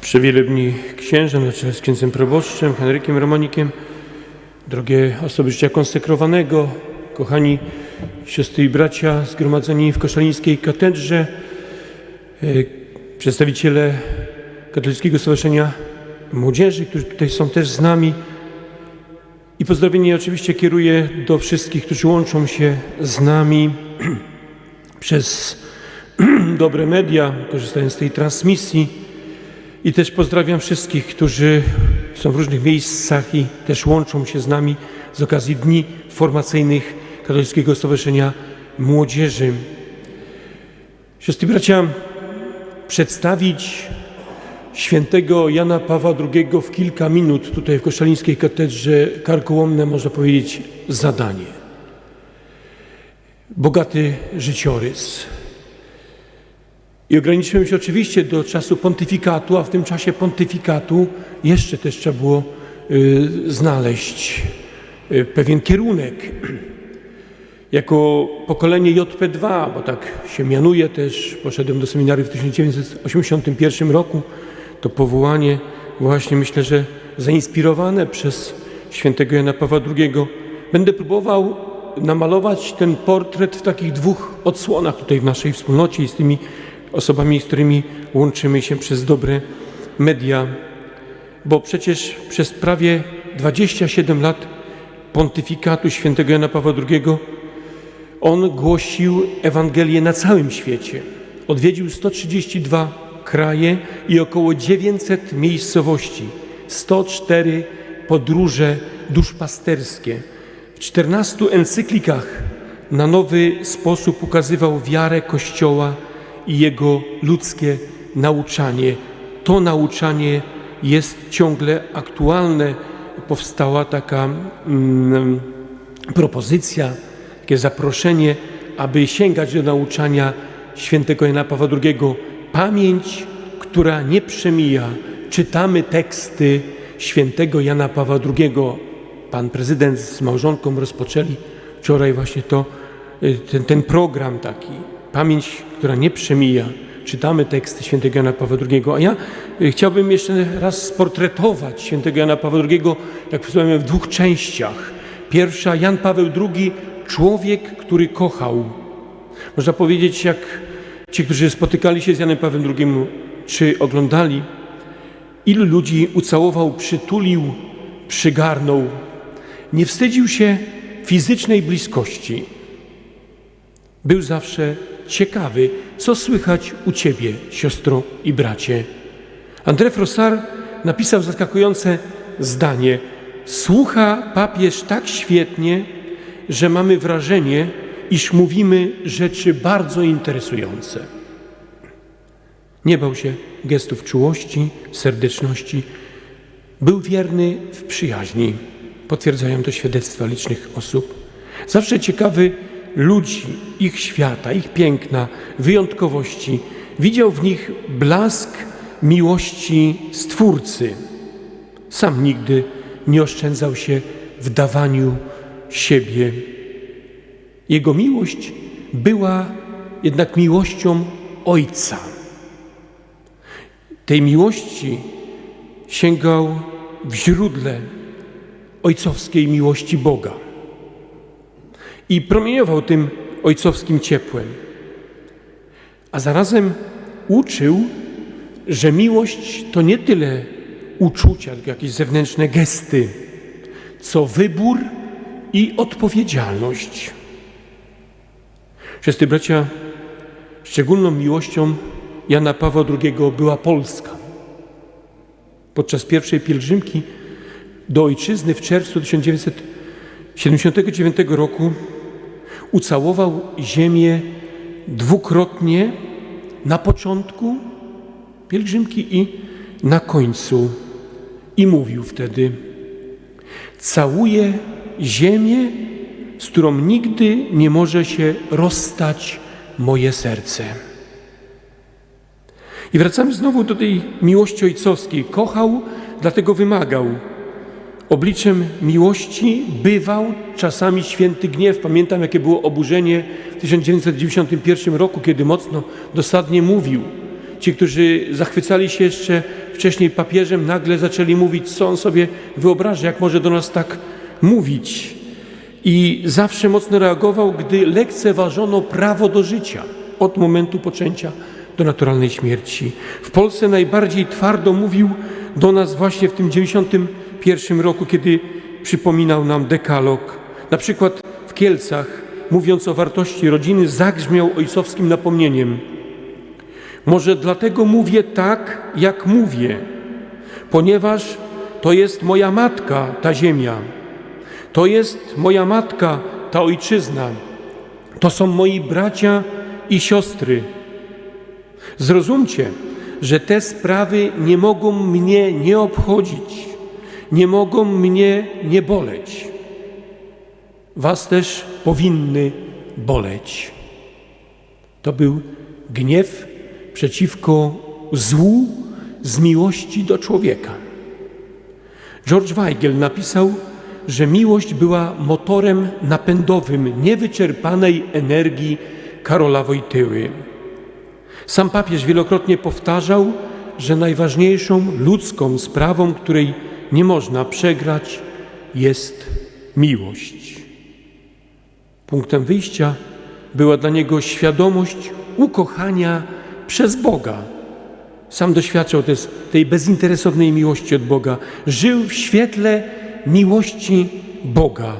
Przewielebni księża na czele z księdzem proboszczem Henrykiem Romanikiem, drogie osoby życia konsekrowanego, kochani siostry i bracia zgromadzeni w koszalińskiej katedrze, e, przedstawiciele Katolickiego Stowarzyszenia Młodzieży, którzy tutaj są też z nami. I pozdrowienie oczywiście kieruję do wszystkich, którzy łączą się z nami przez dobre media, korzystają z tej transmisji. I też pozdrawiam wszystkich, którzy są w różnych miejscach i też łączą się z nami z okazji Dni Formacyjnych Katolickiego Stowarzyszenia Młodzieży. Siostry bracia, przedstawić świętego Jana Pawła II w kilka minut tutaj w Koszalińskiej Katedrze karkołomne, można powiedzieć, zadanie. Bogaty życiorys. I ograniczyłem się oczywiście do czasu pontyfikatu, a w tym czasie pontyfikatu jeszcze też trzeba było y, znaleźć y, pewien kierunek. Jako pokolenie JP2, bo tak się mianuje też, poszedłem do seminarium w 1981 roku, to powołanie właśnie myślę, że zainspirowane przez świętego Jana Pawła II. Będę próbował namalować ten portret w takich dwóch odsłonach tutaj w naszej wspólnocie i z tymi osobami, z którymi łączymy się przez dobre media, bo przecież przez prawie 27 lat pontyfikatu świętego Jana Pawła II on głosił Ewangelię na całym świecie. Odwiedził 132 kraje i około 900 miejscowości, 104 podróże duszpasterskie. W 14 encyklikach na nowy sposób ukazywał wiarę Kościoła i jego ludzkie nauczanie. To nauczanie jest ciągle aktualne. Powstała taka mm, propozycja, takie zaproszenie, aby sięgać do nauczania świętego Jana Pawła II. Pamięć, która nie przemija. Czytamy teksty świętego Jana Pawła II. Pan prezydent z małżonką rozpoczęli wczoraj właśnie to, ten, ten program taki. Pamięć, która nie przemija. Czytamy teksty świętego Jana Pawła II. A ja y, chciałbym jeszcze raz sportretować świętego Jana Pawła II, jak wspomniałem, w dwóch częściach. Pierwsza, Jan Paweł II, człowiek, który kochał. Można powiedzieć, jak ci, którzy spotykali się z Janem Pawłem II, czy oglądali, ilu ludzi ucałował, przytulił, przygarnął. Nie wstydził się fizycznej bliskości. Był zawsze ciekawy, co słychać u ciebie, siostro i bracie. André Frossard napisał zaskakujące zdanie: Słucha papież tak świetnie, że mamy wrażenie, iż mówimy rzeczy bardzo interesujące. Nie bał się gestów czułości, serdeczności. Był wierny w przyjaźni. Potwierdzają to świadectwa licznych osób. Zawsze ciekawy ludzi, ich świata, ich piękna, wyjątkowości. Widział w nich blask miłości Stwórcy. Sam nigdy nie oszczędzał się w dawaniu siebie. Jego miłość była jednak miłością Ojca. Tej miłości sięgał w źródle ojcowskiej miłości Boga i promieniował tym ojcowskim ciepłem. A zarazem uczył, że miłość to nie tyle uczucia, tylko jakieś zewnętrzne gesty, co wybór i odpowiedzialność. Siostry bracia, szczególną miłością Jana Pawła II była Polska. Podczas pierwszej pielgrzymki do ojczyzny w czerwcu 1979 roku ucałował ziemię dwukrotnie na początku pielgrzymki i na końcu. I mówił wtedy: Całuję ziemię, z którą nigdy nie może się rozstać moje serce. I wracamy znowu do tej miłości ojcowskiej. Kochał, dlatego wymagał. Obliczem miłości bywał czasami święty gniew. Pamiętam, jakie było oburzenie w 1991 roku, kiedy mocno dosadnie mówił: Ci, którzy zachwycali się jeszcze wcześniej papieżem, nagle zaczęli mówić, co on sobie wyobraża, jak może do nas tak mówić. I zawsze mocno reagował, gdy lekceważono prawo do życia od momentu poczęcia do naturalnej śmierci. W Polsce najbardziej twardo mówił do nas właśnie w tym 91 roku, kiedy przypominał nam dekalog. Na przykład w Kielcach, mówiąc o wartości rodziny, zagrzmiał ojcowskim napomnieniem. Może dlatego mówię tak, jak mówię, ponieważ to jest moja matka, ta ziemia. To jest moja matka, ta ojczyzna. To są moi bracia i siostry. Zrozumcie, że te sprawy nie mogą mnie nie obchodzić, nie mogą mnie nie boleć. Was też powinny boleć. To był gniew przeciwko złu z miłości do człowieka. George Weigel napisał, że miłość była motorem napędowym niewyczerpanej energii Karola Wojtyły. Sam papież wielokrotnie powtarzał, że najważniejszą ludzką sprawą, której nie można przegrać, jest miłość. Punktem wyjścia była dla niego świadomość ukochania przez Boga. Sam doświadczał tej bezinteresownej miłości od Boga. Żył w świetle miłości Boga.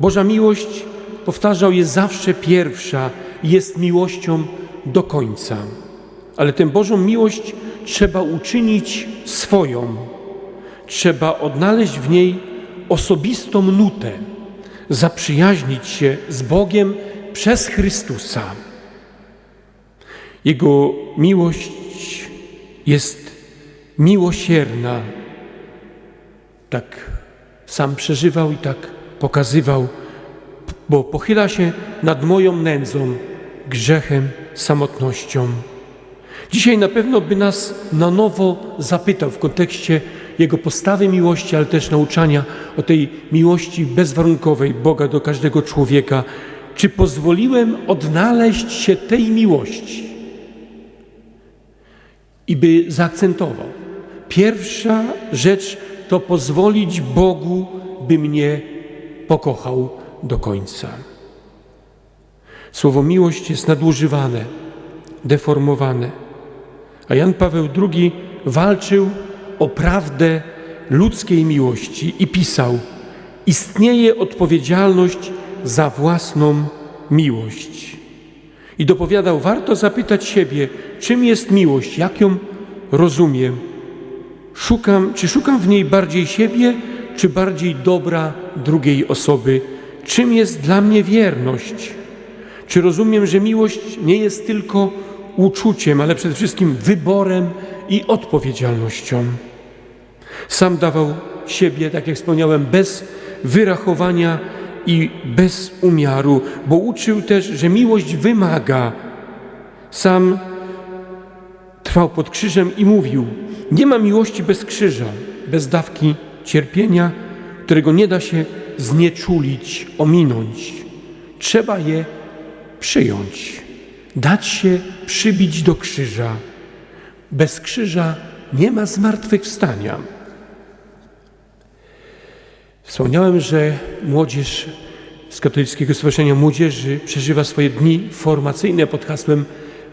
Boża miłość, powtarzał, jest zawsze pierwsza, jest miłością do końca. Ale tę Bożą miłość trzeba uczynić swoją. Trzeba odnaleźć w niej osobistą nutę, zaprzyjaźnić się z Bogiem przez Chrystusa. Jego miłość jest miłosierna. Tak sam przeżywał i tak pokazywał, bo pochyla się nad moją nędzą, grzechem, samotnością. Dzisiaj na pewno by nas na nowo zapytał w kontekście Jego postawy miłości, ale też nauczania o tej miłości bezwarunkowej Boga do każdego człowieka. Czy pozwoliłem odnaleźć się tej miłości? I by zaakcentował. Pierwsza rzecz to pozwolić Bogu, by mnie pokochał do końca. Słowo miłość jest nadużywane, deformowane. A Jan Paweł II walczył o prawdę ludzkiej miłości i pisał: Istnieje odpowiedzialność za własną miłość. I dopowiadał: Warto zapytać siebie, czym jest miłość, jak ją rozumiem. Szukam, czy szukam w niej bardziej siebie, czy bardziej dobra drugiej osoby? Czym jest dla mnie wierność? Czy rozumiem, że miłość nie jest tylko uczuciem, ale przede wszystkim wyborem i odpowiedzialnością? Sam dawał siebie, tak jak wspomniałem, bez wyrachowania i bez umiaru, bo uczył też, że miłość wymaga. Sam trwał pod krzyżem i mówił: Nie ma miłości bez krzyża, bez dawki cierpienia, którego nie da się znieczulić, ominąć. Trzeba je przyjąć, dać się przybić do krzyża. Bez krzyża nie ma zmartwychwstania. Wspomniałem, że młodzież z Katolickiego Stowarzyszenia Młodzieży przeżywa swoje dni formacyjne pod hasłem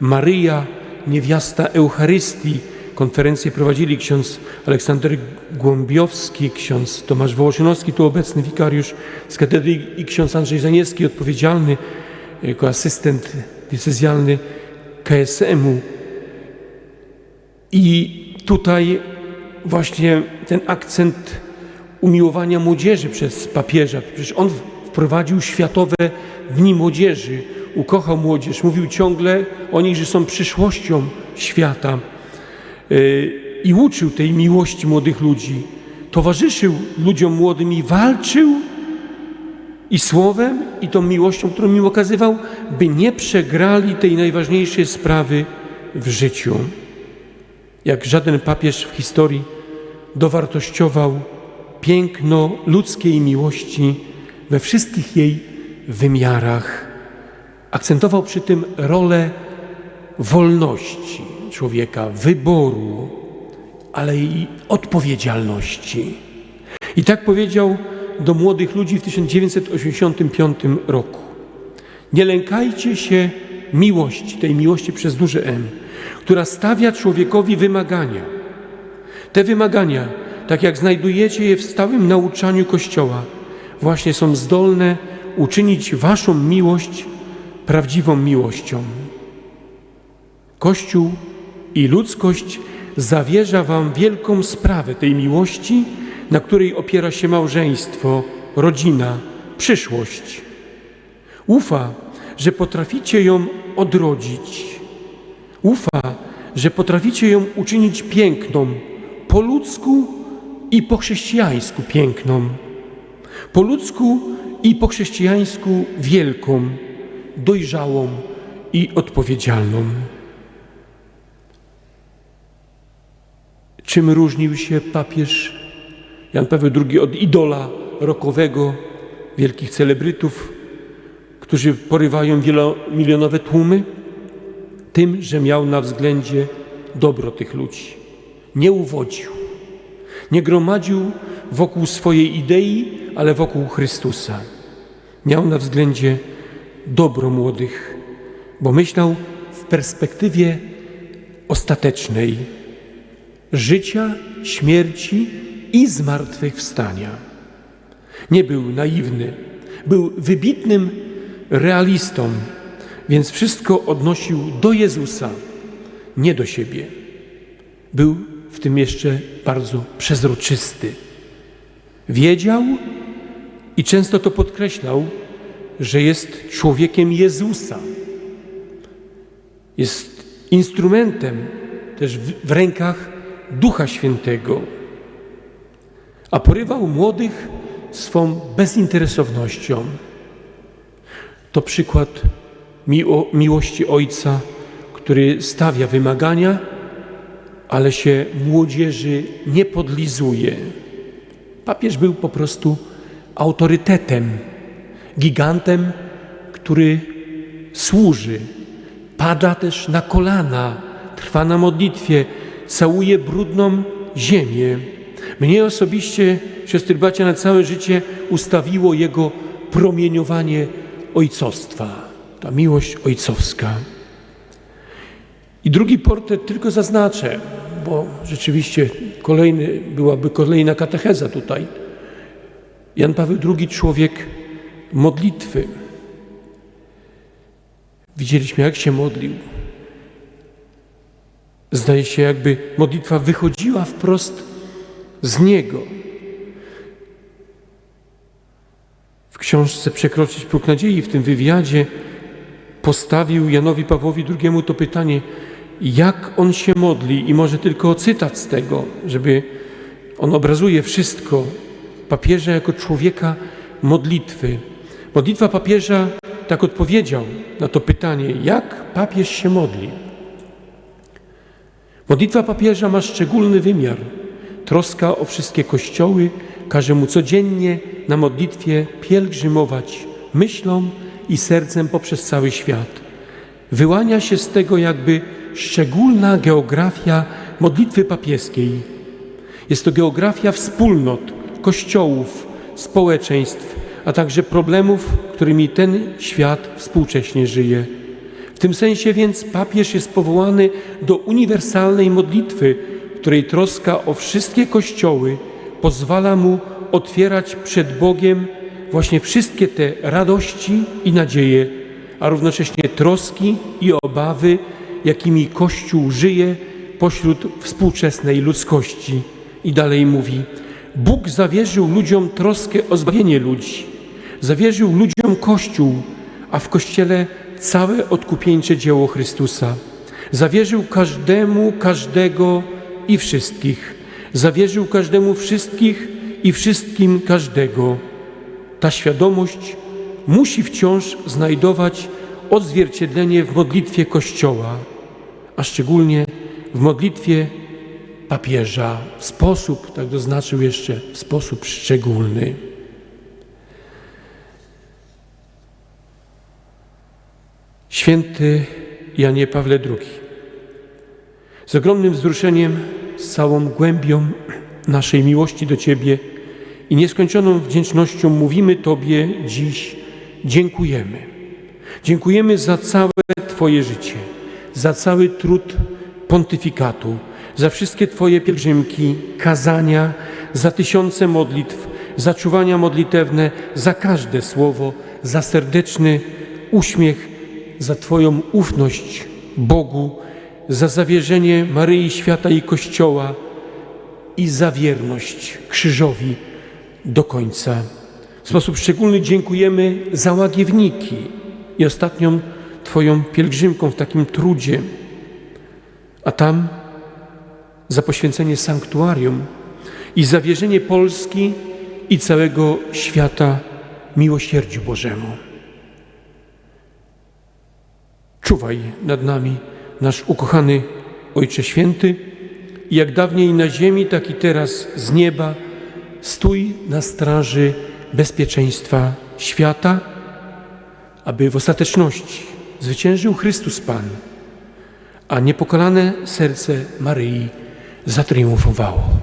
Maryja, niewiasta Eucharystii. Konferencję prowadzili ksiądz Aleksander Głąbiowski, ksiądz Tomasz Wołoszynowski, tu obecny wikariusz z katedry i ksiądz Andrzej Zaniewski, odpowiedzialny jako asystent diecezjalny KSM-u. I tutaj właśnie ten akcent umiłowania młodzieży przez papieża. Przecież on wprowadził światowe dni młodzieży, ukochał młodzież, mówił ciągle o nich, że są przyszłością świata yy, i uczył tej miłości młodych ludzi. Towarzyszył ludziom młodym i walczył i słowem, i tą miłością, którą im okazywał, by nie przegrali tej najważniejszej sprawy w życiu. Jak żaden papież w historii dowartościował piękno ludzkiej miłości we wszystkich jej wymiarach. Akcentował przy tym rolę wolności. człowieka, wyboru, ale i odpowiedzialności. I tak powiedział do młodych ludzi w 1985 roku. Nie lękajcie się miłości, tej miłości przez duże M, która stawia człowiekowi wymagania. Te wymagania, tak jak znajdujecie je w stałym nauczaniu Kościoła, właśnie są zdolne uczynić Waszą miłość prawdziwą miłością. Kościół i ludzkość zawierza Wam wielką sprawę tej miłości, na której opiera się małżeństwo, rodzina, przyszłość. Ufa, że potraficie ją odrodzić. Ufa, że potraficie ją uczynić piękną, po ludzku i po chrześcijańsku piękną, po ludzku i po chrześcijańsku wielką, dojrzałą i odpowiedzialną. Czym różnił się papież Jan Paweł II od idola rokowego, wielkich celebrytów, którzy porywają wielomilionowe tłumy? Tym, że miał na względzie dobro tych ludzi. Nie uwodził, nie gromadził wokół swojej idei, ale wokół Chrystusa. Miał na względzie dobro młodych, bo myślał w perspektywie ostatecznej życia, śmierci i zmartwychwstania. Nie był naiwny, był wybitnym realistą, więc wszystko odnosił do Jezusa, nie do siebie. Był w tym jeszcze bardzo przezroczysty. Wiedział i często to podkreślał, że jest człowiekiem Jezusa. Jest instrumentem też w, rękach Ducha Świętego. A porywał młodych swą bezinteresownością. To przykład miło, miłości Ojca, który stawia wymagania, ale się młodzieży nie podlizuje. Papież był po prostu autorytetem, gigantem, który służy, pada też na kolana, trwa na modlitwie, całuje brudną ziemię. Mnie osobiście, siostry bracia, na całe życie ustawiło jego promieniowanie ojcostwa, ta miłość ojcowska. I drugi portret tylko zaznaczę, bo rzeczywiście kolejny, byłaby kolejna katecheza tutaj. Jan Paweł II, człowiek modlitwy. Widzieliśmy, jak się modlił. Zdaje się, jakby modlitwa wychodziła wprost z niego. W książce Przekroczyć próg nadziei, w tym wywiadzie, postawił Janowi Pawłowi II to pytanie, jak on się modli, i może tylko cytat z tego, żeby on obrazuje wszystko papieża jako człowieka modlitwy. Modlitwa papieża tak odpowiedział na to pytanie, jak papież się modli. Modlitwa papieża ma szczególny wymiar. Troska o wszystkie kościoły każe mu codziennie na modlitwie pielgrzymować myślą i sercem poprzez cały świat. Wyłania się z tego jakby szczególna geografia modlitwy papieskiej. Jest to geografia wspólnot, kościołów, społeczeństw, a także problemów, którymi ten świat współcześnie żyje. W tym sensie więc papież jest powołany do uniwersalnej modlitwy, której troska o wszystkie kościoły pozwala mu otwierać przed Bogiem właśnie wszystkie te radości i nadzieje, a równocześnie troski i obawy, jakimi Kościół żyje pośród współczesnej ludzkości. I dalej mówi: Bóg zawierzył ludziom troskę o zbawienie ludzi, zawierzył ludziom Kościół, a w Kościele całe odkupieńcze dzieło Chrystusa. Zawierzył każdemu, każdego i wszystkich. Zawierzył każdemu wszystkich i wszystkim każdego. Ta świadomość musi wciąż znajdować odzwierciedlenie w modlitwie Kościoła, a szczególnie w modlitwie papieża w sposób, tak doznaczył jeszcze, w sposób szczególny. Święty Janie Pawle II. Z ogromnym wzruszeniem, z całą głębią naszej miłości do Ciebie i nieskończoną wdzięcznością mówimy Tobie dziś dziękujemy. Dziękujemy za całe Twoje życie, za cały trud pontyfikatu, za wszystkie Twoje pielgrzymki, kazania, za tysiące modlitw, za czuwania modlitewne, za każde słowo, za serdeczny uśmiech, za Twoją ufność Bogu, za zawierzenie Maryi Świata i Kościoła i za wierność krzyżowi do końca. W sposób szczególny dziękujemy za łagiewniki i ostatnią Twoją pielgrzymką w takim trudzie, a tam za poświęcenie sanktuarium i zawierzenie Polski i całego świata miłosierdziu Bożemu. Czuwaj nad nami, nasz ukochany Ojcze Święty, i jak dawniej na ziemi, tak i teraz z nieba, stój na straży bezpieczeństwa świata, aby w ostateczności zwyciężył Chrystus Pan, a niepokalane serce Maryi zatriumfowało.